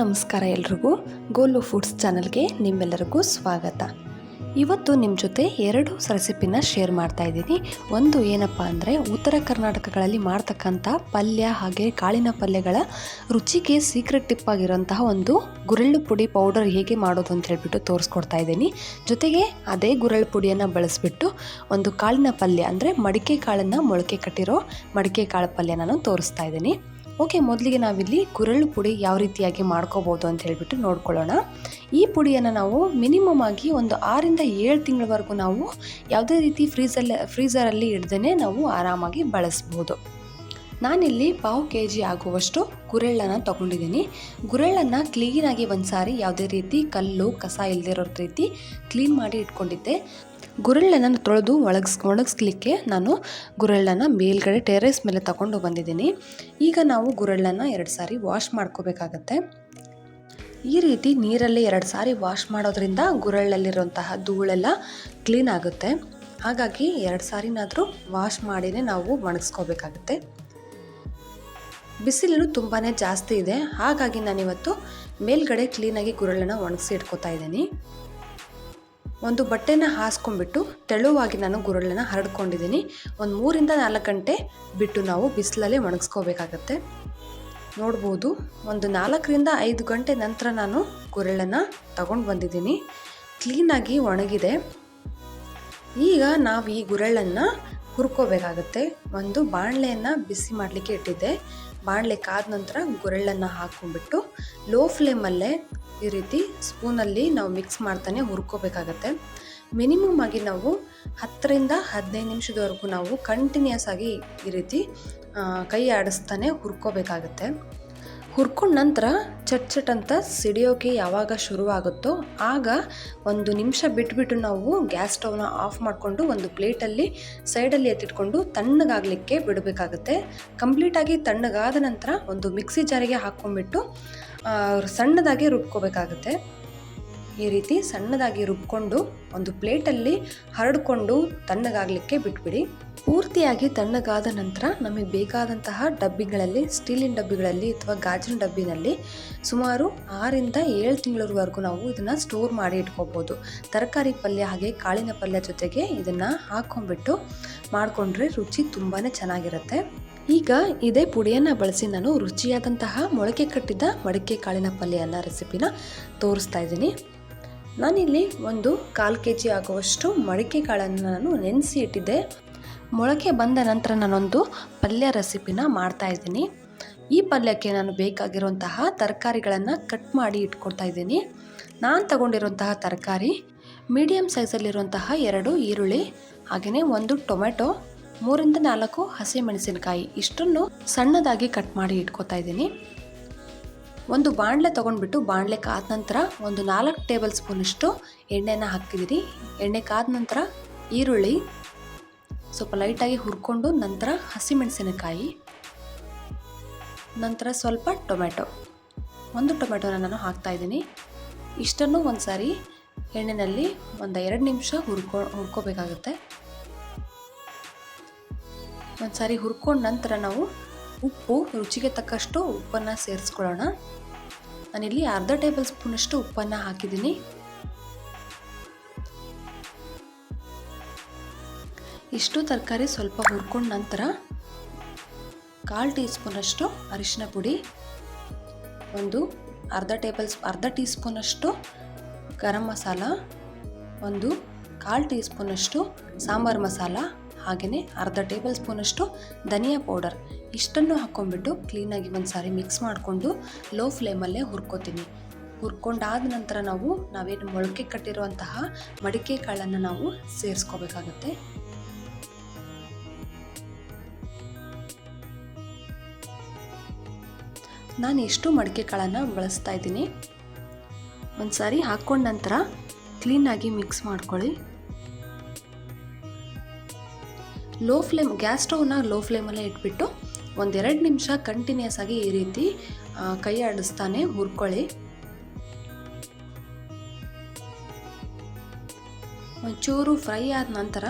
ಎಲ್ರಿಗೂ goal foods ಚಾನಲ್ಗೆ ನಿಮ್ಮೆಲ್ಲರಿಗೂ ಸ್ವಾಗತ. ಇವತ್ತು ನಿಮ್ಮ ಜೊತೆ ಎರಡು ರೆಸಿಪಿನ ಶೇರ್ ಮಾಡ್ತಾ ಇದ್ದೀನಿ. ಒಂದು ಏನಪ್ಪ ಅಂದರೆ ಉತ್ತರ ಕರ್ನಾಟಕಗಳಲ್ಲಿ ಮಾಡ್ತಕ್ಕಂಥ ಪಲ್ಯ ಹಾಗೆ ಕಾಳಿನ ಪಲ್ಯಗಳ ರುಚಿಗೆ ಸೀಕ್ರೆಟ್ ಟಿಪ್ ಆಗಿರೋಂತಹ ಒಂದು ಗುರಳ್ಳು ಪುಡಿ ಪೌಡರ್ ಹೇಗೆ ಮಾಡೋದು ಅಂತ ಹೇಳಿಬಿಟ್ಟು ತೋರಿಸ್ಕೊಡ್ತಾ ಇದ್ದೀನಿ. ಜೊತೆಗೆ ಅದೇ ಗುರೆಳ್ಳು ಪುಡಿಯನ್ನು ಬಳಸಿಬಿಟ್ಟು ಒಂದು ಕಾಳಿನ ಪಲ್ಯ ಅಂದರೆ ಮಡಿಕೆ ಕಾಳನ್ನು ಮೊಳಕೆ ಕಟ್ಟಿರೋ ಮಡಿಕೆ ಕಾಳು ಪಲ್ಯ ನಾನು ತೋರಿಸ್ತಾ ಇದ್ದೀನಿ. ಓಕೆ, ಮೊದಲಿಗೆ ನಾವಿಲ್ಲಿ ಗುರೆಳ್ಳು ಪುಡಿ ಯಾವ ರೀತಿಯಾಗಿ ಮಾಡ್ಕೋಬೋದು ಅಂತ ಹೇಳಿಬಿಟ್ಟು ನೋಡ್ಕೊಳ್ಳೋಣ. ಈ ಪುಡಿಯನ್ನು ನಾವು ಮಿನಿಮಮ್ ಆಗಿ ಒಂದು ಆರಿಂದ ಏಳು ತಿಂಗಳವರೆಗೂ ನಾವು ಯಾವುದೇ ರೀತಿ ಫ್ರೀಸಲ್ಲಿ ಫ್ರೀಸರಲ್ಲಿ ಇಡ್ದೇ ನಾವು ಆರಾಮಾಗಿ ಬಳಸ್ಬೋದು. ನಾನಿಲ್ಲಿ ಪಾವು ಕೆ ಜಿ ಆಗುವಷ್ಟು ಗುರೆಳ್ಳನ್ನು ತೊಗೊಂಡಿದ್ದೀನಿ. ಗುರೆಳ್ಳನ್ನು ಕ್ಲೀನಾಗಿ ಒಂದು ಸಾರಿ ಯಾವುದೇ ರೀತಿ ಕಲ್ಲು, ಕಸ ಇಲ್ಲದಿರೋ ರೀತಿ ಕ್ಲೀನ್ ಮಾಡಿ ಇಟ್ಕೊಂಡಿದ್ದೆ. ಗುರೆಳ್ಳನ್ನು ತೊಳೆದು ಒಳಗ್ಸ್, ಒಣಗಿಸ್ಲಿಕ್ಕೆ ನಾನು ಗುರೆಳ್ಳನ್ನು ಮೇಲ್ಗಡೆ ಟೆರೇಸ್ ಮೇಲೆ ತಗೊಂಡು ಬಂದಿದ್ದೀನಿ. ಈಗ ನಾವು ಗುರೆಳ್ಳನ್ನು ಎರಡು ಸಾರಿ ವಾಶ್ ಮಾಡ್ಕೋಬೇಕಾಗತ್ತೆ. ಈ ರೀತಿ ನೀರಲ್ಲಿ ಎರಡು ಸಾರಿ ವಾಶ್ ಮಾಡೋದ್ರಿಂದ ಗುರಳ್ಳಲ್ಲಿರುವಂತಹ ಧೂಳೆಲ್ಲ ಕ್ಲೀನ್ ಆಗುತ್ತೆ. ಹಾಗಾಗಿ ಎರಡು ಸಾರಿನಾದರೂ ವಾಶ್ ಮಾಡಿನೇ ನಾವು ಒಣಗಿಸ್ಕೋಬೇಕಾಗತ್ತೆ. ಬಿಸಿಲು ತುಂಬಾ ಜಾಸ್ತಿ ಇದೆ. ಹಾಗಾಗಿ ನಾನಿವತ್ತು ಮೇಲ್ಗಡೆ ಕ್ಲೀನಾಗಿ ಗುರೆಳ್ಳನ್ನು ಒಣಗಿಸಿ ಇಟ್ಕೋತಾ ಇದ್ದೀನಿ. ಒಂದು ಬಟ್ಟೆನ ಹಾಸ್ಕೊಂಡ್ಬಿಟ್ಟು ತೆಳುವಾಗಿ ನಾನು ಗುರೆಳ್ಳನ್ನು ಹರಡ್ಕೊಂಡಿದ್ದೀನಿ. ಒಂದು ಮೂರಿಂದ ನಾಲ್ಕು ಗಂಟೆ ಬಿಟ್ಟು ನಾವು ಬಿಸಿಲಲ್ಲಿ ಒಣಗಿಸ್ಕೋಬೇಕಾಗತ್ತೆ. ನೋಡ್ಬೋದು, ಒಂದು ನಾಲ್ಕರಿಂದ ಐದು ಗಂಟೆ ನಂತರ ನಾನು ಗುರೆಳ್ಳನ್ನು ತಗೊಂಡು ಬಂದಿದ್ದೀನಿ. ಕ್ಲೀನಾಗಿ ಒಣಗಿದೆ. ಈಗ ನಾವು ಈ ಗುರೆಳ್ಳನ್ನು ಹುರ್ಕೋಬೇಕಾಗತ್ತೆ. ಒಂದು ಬಾಣಲೆಯನ್ನು ಬಿಸಿ ಮಾಡಲಿಕ್ಕೆ ಇಟ್ಟಿದ್ದೆ. ಬಾಣಲೆ ಕಾದ ನಂತರ ಗುರೆಳ್ಳನ್ನು ಹಾಕ್ಕೊಂಡ್ಬಿಟ್ಟು ಲೋ ಫ್ಲೇಮಲ್ಲೇ ಈ ರೀತಿ ಸ್ಪೂನಲ್ಲಿ ನಾವು ಮಿಕ್ಸ್ ಮಾಡ್ತಾನೆ ಹುರ್ಕೋಬೇಕಾಗತ್ತೆ. ಮಿನಿಮಮ್ ಆಗಿ ನಾವು ಹತ್ತರಿಂದ ಹದಿನೈದು ನಿಮಿಷದವರೆಗೂ ನಾವು ಕಂಟಿನ್ಯೂಸ್ ಆಗಿ ಈ ರೀತಿ ಕೈ ಆಡಿಸ್ತಾನೆ ಹುರ್ಕೋಬೇಕಾಗತ್ತೆ. ಹುರ್ಕೊಂಡ ನಂತರ ಚಟ್ ಚಟ್ ಅಂತ ಸಿಡಿಯೋಕೆ ಯಾವಾಗ ಶುರುವಾಗುತ್ತೋ ಆಗ ಒಂದು ನಿಮಿಷ ಬಿಟ್ಬಿಟ್ಟು ನಾವು ಗ್ಯಾಸ್ ಸ್ಟವ್ನ ಆಫ್ ಮಾಡಿಕೊಂಡು ಒಂದು ಪ್ಲೇಟಲ್ಲಿ ಸೈಡಲ್ಲಿ ಎತ್ತಿಟ್ಕೊಂಡು ತಣ್ಣಗಾಗಲಿಕ್ಕೆ ಬಿಡಬೇಕಾಗುತ್ತೆ. ಕಂಪ್ಲೀಟಾಗಿ ತಣ್ಣಗಾದ ನಂತರ ಒಂದು ಮಿಕ್ಸಿ ಜಾರಿಗೆ ಹಾಕ್ಕೊಂಡ್ಬಿಟ್ಟು ಸಣ್ಣದಾಗಿ ರುಬ್ಕೋಬೇಕಾಗುತ್ತೆ. ಈ ರೀತಿ ಸಣ್ಣದಾಗಿ ರುಬ್ಕೊಂಡು ಒಂದು ಪ್ಲೇಟಲ್ಲಿ ಹರಡ್ಕೊಂಡು ತಣ್ಣಗಾಗಲಿಕ್ಕೆ ಬಿಟ್ಬಿಡಿ. ಪೂರ್ತಿಯಾಗಿ ತಣ್ಣಗಾದ ನಂತರ ನಮಗೆ ಬೇಕಾದಂತಹ ಡಬ್ಬಿಗಳಲ್ಲಿ, ಸ್ಟೀಲಿನ ಡಬ್ಬಿಗಳಲ್ಲಿ ಅಥವಾ ಗಾಜಿನ ಡಬ್ಬಿನಲ್ಲಿ ಸುಮಾರು ಆರಿಂದ ಏಳು ತಿಂಗಳವರೆಗೂ ನಾವು ಇದನ್ನು ಸ್ಟೋರ್ ಮಾಡಿ ಇಟ್ಕೋಬೋದು. ತರಕಾರಿ ಪಲ್ಯ ಹಾಗೆ ಕಾಳಿನ ಪಲ್ಯ ಜೊತೆಗೆ ಇದನ್ನು ಹಾಕ್ಕೊಂಡ್ಬಿಟ್ಟು ಮಾಡಿಕೊಂಡ್ರೆ ರುಚಿ ತುಂಬಾ ಚೆನ್ನಾಗಿರುತ್ತೆ. ಈಗ ಇದೇ ಪುಡಿಯನ್ನು ಬಳಸಿ ನಾನು ರುಚಿಯಾದಂತಹ ಮೊಳಕೆ ಕಟ್ಟಿದ ಮಡಿಕೆ ಕಾಳಿನ ಪಲ್ಯ ಅನ್ನೋ ರೆಸಿಪಿನ ತೋರಿಸ್ತಾ ಇದ್ದೀನಿ. ನಾನಿಲ್ಲಿ ಒಂದು ಕಾಲು ಕೆ ಜಿ ಆಗುವಷ್ಟು ಮೊಳಕೆ ಕಾಳನ್ನು ನಾನು ನೆನೆಸಿ ಇಟ್ಟಿದ್ದೆ. ಮೊಳಕೆ ಬಂದ ನಂತರ ನಾನೊಂದು ಪಲ್ಯ ರೆಸಿಪಿನ ಮಾಡ್ತಾ ಇದ್ದೀನಿ. ಈ ಪಲ್ಯಕ್ಕೆ ನಾನು ಬೇಕಾಗಿರುವಂತಹ ತರಕಾರಿಗಳನ್ನು ಕಟ್ ಮಾಡಿ ಇಟ್ಕೊಳ್ತಾ ಇದ್ದೀನಿ. ನಾನು ತಗೊಂಡಿರುವಂತಹ ತರಕಾರಿ ಮೀಡಿಯಮ್ ಸೈಜಲ್ಲಿರುವಂತಹ ಎರಡು ಈರುಳ್ಳಿ ಹಾಗೆಯೇ ಒಂದು ಟೊಮೆಟೊ ಮೂರಿಂದ ನಾಲ್ಕು ಹಸಿಮೆಣಸಿನಕಾಯಿ, ಇಷ್ಟನ್ನು ಸಣ್ಣದಾಗಿ ಕಟ್ ಮಾಡಿ ಇಟ್ಕೊತಾ ಇದ್ದೀನಿ. ಒಂದು ಬಾಣಲೆ ತೊಗೊಂಡ್ಬಿಟ್ಟು ಬಾಣಲೆ ಕಾದ ನಂತರ ಒಂದು ನಾಲ್ಕು ಟೇಬಲ್ ಸ್ಪೂನಷ್ಟು ಎಣ್ಣೆನ ಹಾಕಿದಿರಿ ಎಣ್ಣೆ ಕಾದ ನಂತರ ಈರುಳ್ಳಿ ಸ್ವಲ್ಪ ಲೈಟಾಗಿ ಹುರ್ಕೊಂಡು ನಂತರ ಹಸಿಮೆಣಸಿನಕಾಯಿ, ನಂತರ ಸ್ವಲ್ಪ ಟೊಮೆಟೊ ಒಂದು ಟೊಮೆಟೊನ ನಾನು ಹಾಕ್ತಾ ಇದ್ದೀನಿ. ಇಷ್ಟನ್ನು ಒಂದು ಸಾರಿ ಎಣ್ಣೆಯಲ್ಲಿ ಒಂದು ಎರಡು ನಿಮಿಷ ಹುರ್ಕೊ, ಹುರ್ಕೋಬೇಕಾಗುತ್ತೆ. ಒಂದು ಸಾರಿ ಹುರ್ಕೊಂಡ ನಂತರ ನಾವು ಉಪ್ಪು, ರುಚಿಗೆ ತಕ್ಕಷ್ಟು ಉಪ್ಪನ್ನು ಸೇರಿಸ್ಕೊಳ್ಳೋಣ. ನಾನಿಲ್ಲಿ ಅರ್ಧ ಟೇಬಲ್ ಸ್ಪೂನಷ್ಟು ಉಪ್ಪನ್ನು ಹಾಕಿದ್ದೀನಿ. ಇಷ್ಟು ತರಕಾರಿ ಸ್ವಲ್ಪ ಹುರ್ಕೊಂಡ ನಂತರ ಕಾಲು ಟೀ ಸ್ಪೂನಷ್ಟು ಅರಿಶಿನ ಪುಡಿ, ಒಂದು ಅರ್ಧ ಟೇಬಲ್ ಅರ್ಧ ಟೀ ಸ್ಪೂನಷ್ಟು ಗರಂ ಮಸಾಲ, ಒಂದು ಕಾಲು ಟೀ ಸ್ಪೂನಷ್ಟು ಸಾಂಬಾರು ಮಸಾಲ ಹಾಗೆಯೇ ಅರ್ಧ ಟೇಬಲ್ ಸ್ಪೂನಷ್ಟು ಧನಿಯಾ ಪೌಡರ್ ಇಷ್ಟನ್ನು ಹಾಕ್ಕೊಂಡ್ಬಿಟ್ಟು ಕ್ಲೀನಾಗಿ ಒಂದು ಸಾರಿ ಮಿಕ್ಸ್ ಮಾಡಿಕೊಂಡು ಲೋ ಫ್ಲೇಮಲ್ಲೇ ಹುರ್ಕೋತೀನಿ. ಹುರ್ಕೊಂಡಾದ ನಂತರ ನಾವು, ನಾವೇನು ಮೊಳಕೆ ಕಟ್ಟಿರುವಂತಹ ಮಡಿಕೆ ಕಾಳನ್ನು ನಾವು ಸೇರಿಸ್ಕೋಬೇಕಾಗತ್ತೆ. ನಾನು ಎಷ್ಟು ಮಡಿಕೆ ಕಾಳನ್ನು ಬಳಸ್ತಾ ಇದ್ದೀನಿ. ಒಂದು ಸಾರಿ ಹಾಕ್ಕೊಂಡ ನಂತರ ಕ್ಲೀನಾಗಿ ಮಿಕ್ಸ್ ಮಾಡ್ಕೊಳ್ಳಿ. ಲೋ ಫ್ಲೇಮ್ ಗ್ಯಾಸ್ ಸ್ಟವ್ನ ಲೋ ಫ್ಲೇಮಲ್ಲೇ ಇಟ್ಬಿಟ್ಟು ಒಂದೆರಡು ನಿಮಿಷ ಕಂಟಿನ್ಯೂಸ್ ಆಗಿ ಈ ರೀತಿ ಕೈ ಆಡಿಸ್ತಾನೆ, ಹುರ್ಕೊಳ್ಳಿ. ಒಂಚೂರು ಫ್ರೈ ಆದ ನಂತರ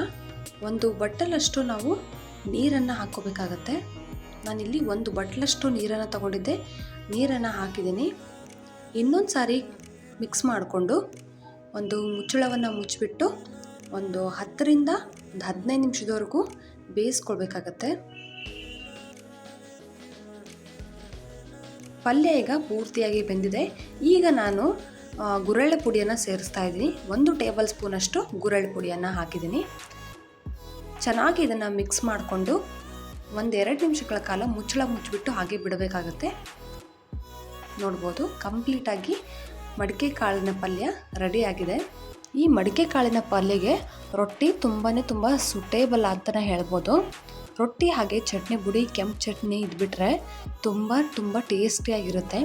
ಒಂದು ಬಟ್ಟಲಷ್ಟು ನಾವು ನೀರನ್ನು ಹಾಕ್ಕೋಬೇಕಾಗತ್ತೆ. ನಾನಿಲ್ಲಿ ಒಂದು ಬಟ್ಲಷ್ಟು ನೀರನ್ನು ತಗೊಂಡಿದ್ದೆ. ನೀರನ್ನು ಹಾಕಿದ್ದೀನಿ. ಇನ್ನೊಂದು ಸಾರಿ ಮಿಕ್ಸ್ ಮಾಡಿಕೊಂಡು ಒಂದು ಮುಚ್ಚಳವನ್ನು ಮುಚ್ಚಿಬಿಟ್ಟು ಒಂದು ಹತ್ತರಿಂದ ಒಂದು ಹದಿನೈದು ನಿಮಿಷದವರೆಗೂ ಬೇಯಿಸ್ಕೊಳ್ಬೇಕಾಗತ್ತೆ. ಪಲ್ಯ ಈಗ ಪೂರ್ತಿಯಾಗಿ ಬೆಂದಿದೆ. ಈಗ ನಾನು ಗುರೆಳ್ಳು ಪುಡಿಯನ್ನು ಸೇರಿಸ್ತಾ ಇದ್ದೀನಿ. ಒಂದು ಟೇಬಲ್ ಸ್ಪೂನಷ್ಟು ಗುರೆಳ್ಳು ಪುಡಿಯನ್ನು ಹಾಕಿದ್ದೀನಿ. ಚೆನ್ನಾಗಿ ಇದನ್ನು ಮಿಕ್ಸ್ ಮಾಡಿಕೊಂಡು ಒಂದೆರಡು ನಿಮಿಷಗಳ ಕಾಲ ಮುಚ್ಚಳ ಮುಚ್ಚಿಬಿಟ್ಟು ಹಾಗೆ ಬಿಡಬೇಕಾಗತ್ತೆ. ನೋಡ್ಬೋದು, ಕಂಪ್ಲೀಟಾಗಿ ಮಡಿಕೆ ಕಾಳಿನ ಪಲ್ಯ ರೆಡಿಯಾಗಿದೆ ಈ ಮಡಿಕೆ ಕಾಳಿನ ಪಲ್ಯಗೆ ರೊಟ್ಟಿ ತುಂಬಾ ತುಂಬ ಸುಟೇಬಲ್ ಅಂತಲೇ ಹೇಳ್ಬೋದು. ರೊಟ್ಟಿ ಹಾಗೆ ಚಟ್ನಿ ಪುಡಿ ಕೆಂಪು ಚಟ್ನಿ ಇದ್ಬಿಟ್ರೆ ತುಂಬ ತುಂಬ ಟೇಸ್ಟಿಯಾಗಿರುತ್ತೆ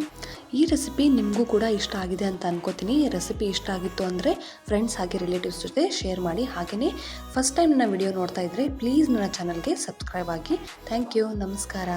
ಈ ರೆಸಿಪಿ ನಿಮಗೂ ಕೂಡ ಇಷ್ಟ ಆಗಿದೆ ಅಂತ ಅನ್ಕೋತೀನಿ. ಈ ರೆಸಿಪಿ ಇಷ್ಟ ಆಗಿತ್ತು ಅಂದರೆ ಫ್ರೆಂಡ್ಸ್ ಹಾಗೆ ರಿಲೇಟಿವ್ಸ್ ಜೊತೆ ಶೇರ್ ಮಾಡಿ. ಹಾಗೆಯೇ ಫಸ್ಟ್ ಟೈಮ್ ನನ್ನ ವಿಡಿಯೋ ನೋಡ್ತಾ ಇದ್ದರೆ ಪ್ಲೀಸ್ ನನ್ನ ಚಾನಲ್ಗೆ ಸಬ್ಸ್ಕ್ರೈಬ್ ಆಗಿ. ಥ್ಯಾಂಕ್ ಯು ನಮಸ್ಕಾರ.